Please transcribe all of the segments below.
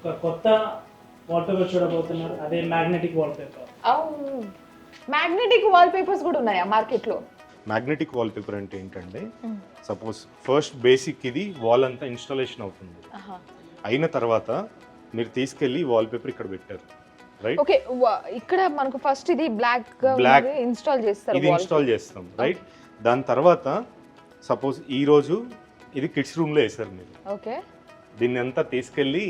ఒక కొత్త వాల్పేపర్ చూడబోతున్నారు. అదే మ్యాగ్నెటిక్ వాల్పేపర్ అవును. మ్యాగ్నెటిక్ వాల్ పేపర్స్ కూడా ఉన్నాయా మార్కెట్లో? మ్యాగ్నెటిక్ వాల్ పేపర్ అంటే ఏంటంటే సపోజ్ ఫస్ట్ బేసిక్ ఇది వాల్ అంతా ఇన్స్టాలేషన్ అవుతుంది. అయిన తర్వాత మీరు తీసుకెళ్ళి వాల్ పేపర్ ఇక్కడ పెట్టారు. రైట్ ఓకే ఇక్కడ మనకు ఫస్ట్ ఇది బ్లాక్గా Black. ఇన్స్టాల్ చేస్తారు ఇది ఇన్స్టాల్ చేస్తాం రైట్ దాని తర్వాత సపోజ్ ఈ రోజు ఇది కిడ్స్ రూమ్లో వేసారు మీరు. ఓకే దీన్ని అంతా తీసుకెళ్ళి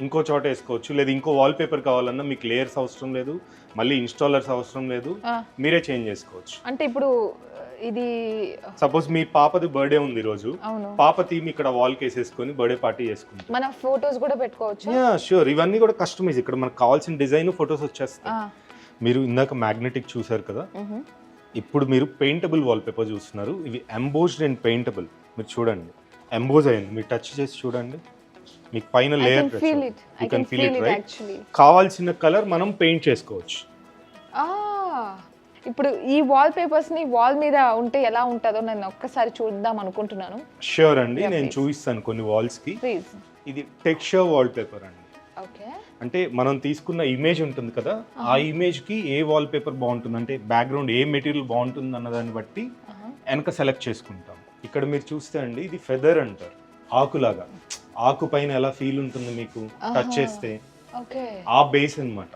ఇంకో చోట వేసుకోవచ్చు. లేదా ఇంకో వాల్ పేపర్ కావాలన్నా మీకు లేయర్స్ అవసరం లేదు. మళ్ళీ ఇన్స్టాలర్స్ అవసరం లేదు. మీరే చేంజ్ చేసుకోవచ్చు. అంటే ఇప్పుడు ఇది సపోజ్ మీ పాపది బర్త్డే ఉంది ఈ రోజు. పాప థీమ్ ఇక్కడ వాల్ కేసేసుకొని బర్త్డే పార్టీ చేసుకుంటాం మన ఫొటోస్ కూడా పెట్టుకోవచ్చు? యా షూర్ ఇవన్నీ కూడా కస్టమైజ్ ఇక్కడ మనకు కావాల్సిన డిజైన్ ఫొటోస్ వచ్చేస్తాయి. మీరు ఇందాక మ్యాగ్నెటిక్ చూసారు కదా? ఇప్పుడు మీరు పెయింటబుల్ వాల్ పేపర్ చూస్తున్నారు. ఇవి ఎంబోజ్డ్ అండ్ పెయింటబుల్ మీరు చూడండి. ఎంబోజ్ అయింది. మీరు టచ్ చేసి చూడండి. మీకు పైన layer you can feel it right కావాల్సిన కలర్ మనం పెయింట్ చేసుకోవచ్చు. ఇప్పుడు ఈ వాల్ పేపర్స్ని వాల్ మీద ఉంటే ఎలా ఉంటుందో నేను ఒక్కసారి చూద్దాం అనుకుంటున్నాను. షూర్ అండి నేను. చూపిస్తాను కొన్ని walls కి. ప్లీజ్ ఇది టెక్స్చర్ వాల్ పేపర్ అండి. ఓకే అంటే మనం తీసుకున్న ఇమేజ్ ఉంటుంది కదా ఆ ఇమేజ్కి ఏ వాల్ పేపర్ బాగుంటుంది? అంటే బ్యాక్గ్రౌండ్ ఏ మెటీరియల్ బాగుంటుంది అన్న దాన్ని బట్టి వెనక సెలెక్ట్ చేసుకుంటాం. ఇక్కడ మీరు చూస్తే అండి ఇది ఫెదర్ అంటారు ఆకులాగా. ఆకు పైన ఎలా ఫీల్ ఉంటుంది మీకు? టచ్. చేస్తే ఆ బేస్ అన్నమాట.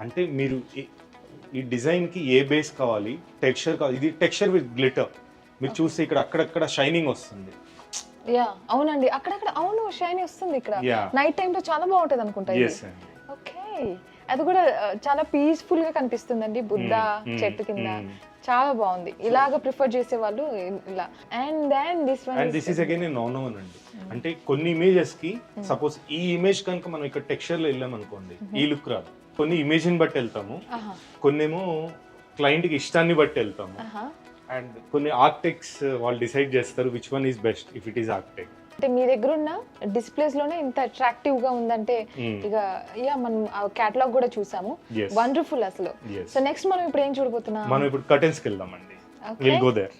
అంటే మీరు ఈ- డిజైన్కి ఏ బేస్ కావాలి? టెక్స్చర్ కావాలి ఇది టెక్స్చర్ విత్ గ్లిటర్ మీరు చూస్తే ఇక్కడ అక్కడక్కడ షైనింగ్ వస్తుంది. యా అవునండి. అక్కడక్కడ అవును షైన్ వస్తుంది ఇక్కడ. నైట్ టైం లో చాలా బాగుంటది అనుకుంటా ఓకే అది కూడా ఆ, చాలా పీస్ఫుల్గా కనిపిస్తుందండి బుద్ధ Mm, mm, చెట్టు కింద. mm. చాలా బాగుంది. ఇలాగ ప్రిఫర్ చేసే వాళ్ళు ఇలా and then this one and this is again non own అండి. అంటే కొన్ని ఇమేజెస్కి సపోజ్ ఈ ఇమేజ్ కనుక మనం ఇక్కడ టెక్స్చర్లో వెళ్ళాం అనుకోండి ఈ లుక్ రాదు. కొన్ని ఇమేజ్ని బట్టి వెళ్తాము కొన్నేమో క్లయింట్కి ఇష్టాన్ని బట్టి వెళ్తాము. అండ్ కొన్ని ఆర్కిటెక్ట్స్ వాళ్ళు డిసైడ్ చేస్తారు which one is best if it is architect అంటే మీ దగ్గర ఉన్న డిస్ప్లేస్లోనే ఇంత అట్రాక్టివ్గా ఉందంటే ఇక యా మనం ఆ కేటలాగ్ కూడా చూసాము. వండర్ఫుల్ అసలు. సో నెక్స్ట్ మనం ఇప్పుడు ఏం చూడబోతున్నాం మనం ఇప్పుడు కర్టెన్స్కి వెళ్దామండి. Will go there